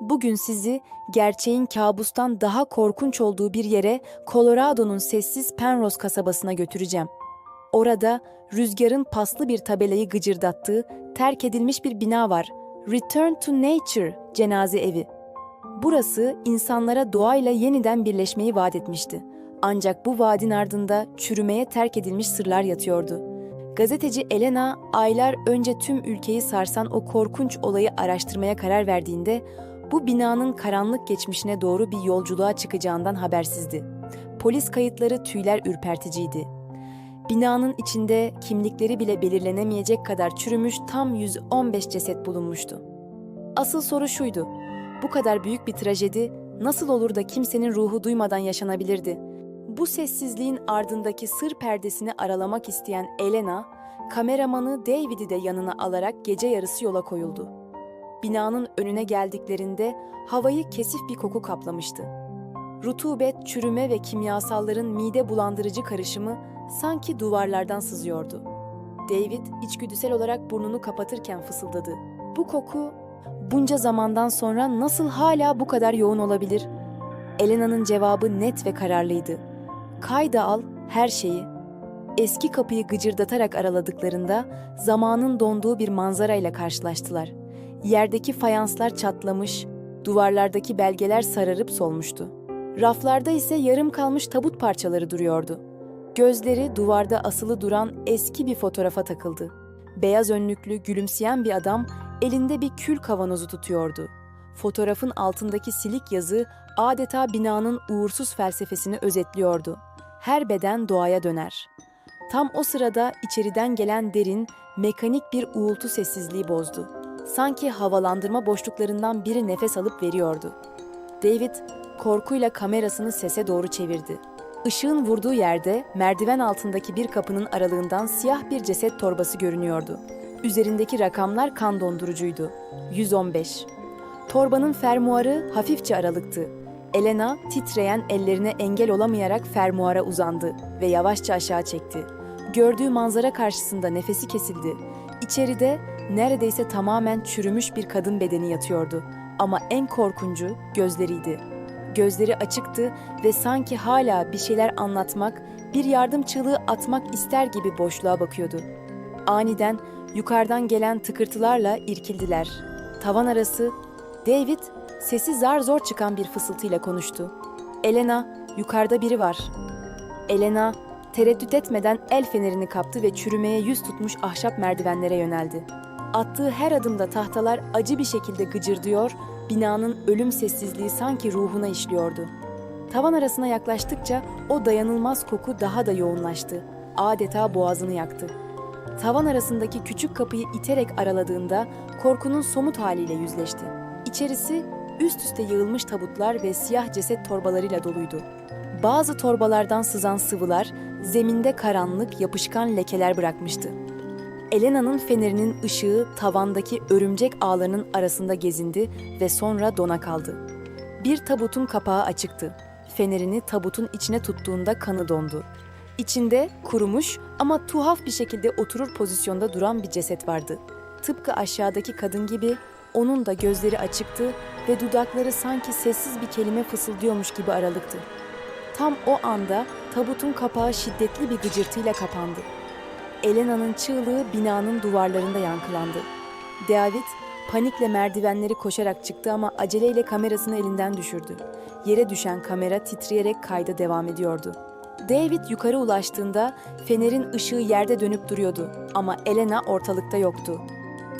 Bugün sizi gerçeğin kabustan daha korkunç olduğu bir yere Colorado'nun sessiz Penrose kasabasına götüreceğim. Orada rüzgarın paslı bir tabelayı gıcırdattığı terk edilmiş bir bina var. Return to Nature cenaze evi. Burası insanlara doğayla yeniden birleşmeyi vaat etmişti. Ancak bu vaadin ardında çürümeye terk edilmiş sırlar yatıyordu. Gazeteci Elena aylar önce tüm ülkeyi sarsan o korkunç olayı araştırmaya karar verdiğinde bu binanın karanlık geçmişine doğru bir yolculuğa çıkacağından habersizdi. Polis kayıtları tüyler ürperticiydi. Binanın içinde kimlikleri bile belirlenemeyecek kadar çürümüş tam 115 ceset bulunmuştu. Asıl soru şuydu. Bu kadar büyük bir trajedi nasıl olur da kimsenin ruhu duymadan yaşanabilirdi? Bu sessizliğin ardındaki sır perdesini aralamak isteyen Elena, kameramanı David'i de yanına alarak gece yarısı yola koyuldu. Binanın önüne geldiklerinde havayı kesif bir koku kaplamıştı. Rutubet, çürüme ve kimyasalların mide bulandırıcı karışımı sanki duvarlardan sızıyordu. David içgüdüsel olarak burnunu kapatırken fısıldadı. Bu koku bunca zamandan sonra nasıl hala bu kadar yoğun olabilir? Elena'nın cevabı net ve kararlıydı. Kayda al her şeyi. Eski kapıyı gıcırdatarak araladıklarında zamanın donduğu bir manzarayla karşılaştılar. Yerdeki fayanslar çatlamış, duvarlardaki belgeler sararıp solmuştu. Raflarda ise yarım kalmış tabut parçaları duruyordu. Gözleri duvarda asılı duran eski bir fotoğrafa takıldı. Beyaz önlüklü, gülümseyen bir adam elinde bir kül kavanozu tutuyordu. Fotoğrafın altındaki silik yazı adeta binanın uğursuz felsefesini özetliyordu. Her beden doğaya döner. Tam o sırada içeriden gelen derin, mekanik bir uğultu sessizliği bozdu. Sanki havalandırma boşluklarından biri nefes alıp veriyordu. David korkuyla kamerasını sese doğru çevirdi. Işığın vurduğu yerde merdiven altındaki bir kapının aralığından siyah bir ceset torbası görünüyordu. Üzerindeki rakamlar kan dondurucuydu. 115. Torbanın fermuarı hafifçe aralıktı. Elena titreyen ellerine engel olamayarak fermuara uzandı ve yavaşça aşağı çekti. Gördüğü manzara karşısında nefesi kesildi. İçeride neredeyse tamamen çürümüş bir kadın bedeni yatıyordu. Ama en korkuncu gözleriydi. Gözleri açıktı ve sanki hala bir şeyler anlatmak, bir yardım çığlığı atmak ister gibi boşluğa bakıyordu. Aniden yukarıdan gelen tıkırtılarla irkildiler. Tavan arası David sesi zar zor çıkan bir fısıltıyla konuştu. Elena, yukarıda biri var. Elena tereddüt etmeden el fenerini kaptı ve çürümeye yüz tutmuş ahşap merdivenlere yöneldi. Attığı her adımda tahtalar acı bir şekilde gıcırdıyor, binanın ölüm sessizliği sanki ruhuna işliyordu. Tavan arasına yaklaştıkça o dayanılmaz koku daha da yoğunlaştı. Adeta boğazını yaktı. Tavan arasındaki küçük kapıyı iterek araladığında korkunun somut haliyle yüzleşti. İçerisi üst üste yığılmış tabutlar ve siyah ceset torbalarıyla doluydu. Bazı torbalardan sızan sıvılar zeminde karanlık, yapışkan lekeler bırakmıştı. Elena'nın fenerinin ışığı tavandaki örümcek ağlarının arasında gezindi ve sonra dona kaldı. Bir tabutun kapağı açıktı. Fenerini tabutun içine tuttuğunda kanı dondu. İçinde kurumuş ama tuhaf bir şekilde oturur pozisyonda duran bir ceset vardı. Tıpkı aşağıdaki kadın gibi onun da gözleri açıktı ve dudakları sanki sessiz bir kelime fısıldıyormuş gibi aralıktı. Tam o anda tabutun kapağı şiddetli bir gıcırtıyla kapandı. Elena'nın çığlığı binanın duvarlarında yankılandı. David panikle merdivenleri koşarak çıktı ama aceleyle kamerasını elinden düşürdü. Yere düşen kamera titreyerek kayda devam ediyordu. David yukarı ulaştığında fenerin ışığı yerde dönüp duruyordu ama Elena ortalıkta yoktu.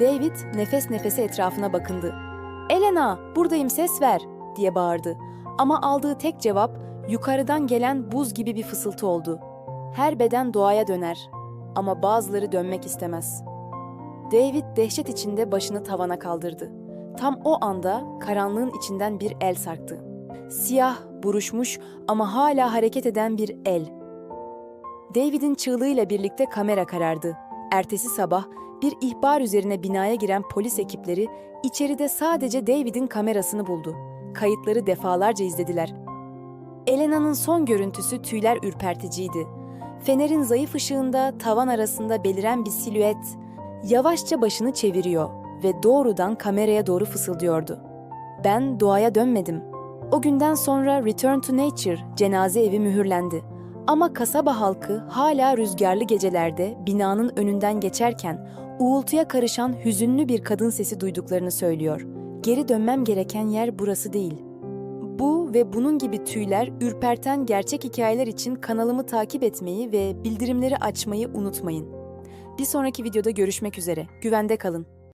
David nefes nefese etrafına bakındı. "Elena, buradayım ses ver." diye bağırdı. Ama aldığı tek cevap yukarıdan gelen buz gibi bir fısıltı oldu. Her beden doğaya döner ama bazıları dönmek istemez. David dehşet içinde başını tavana kaldırdı. Tam o anda karanlığın içinden bir el sarktı. Siyah, buruşmuş ama hala hareket eden bir el. David'in çığlığıyla birlikte kamera karardı. Ertesi sabah bir ihbar üzerine binaya giren polis ekipleri içeride sadece David'in kamerasını buldu. Kayıtları defalarca izlediler. Elena'nın son görüntüsü tüyler ürperticiydi. Fenerin zayıf ışığında tavan arasında beliren bir silüet yavaşça başını çeviriyor ve doğrudan kameraya doğru fısıldıyordu. Ben doğaya dönmedim. O günden sonra Return to Nature cenaze evi mühürlendi. Ama kasaba halkı hala rüzgarlı gecelerde binanın önünden geçerken uğultuya karışan hüzünlü bir kadın sesi duyduklarını söylüyor. Geri dönmem gereken yer burası değil. Bu ve bunun gibi tüyler ürperten gerçek hikayeler için kanalımı takip etmeyi ve bildirimleri açmayı unutmayın. Bir sonraki videoda görüşmek üzere. Güvende kalın.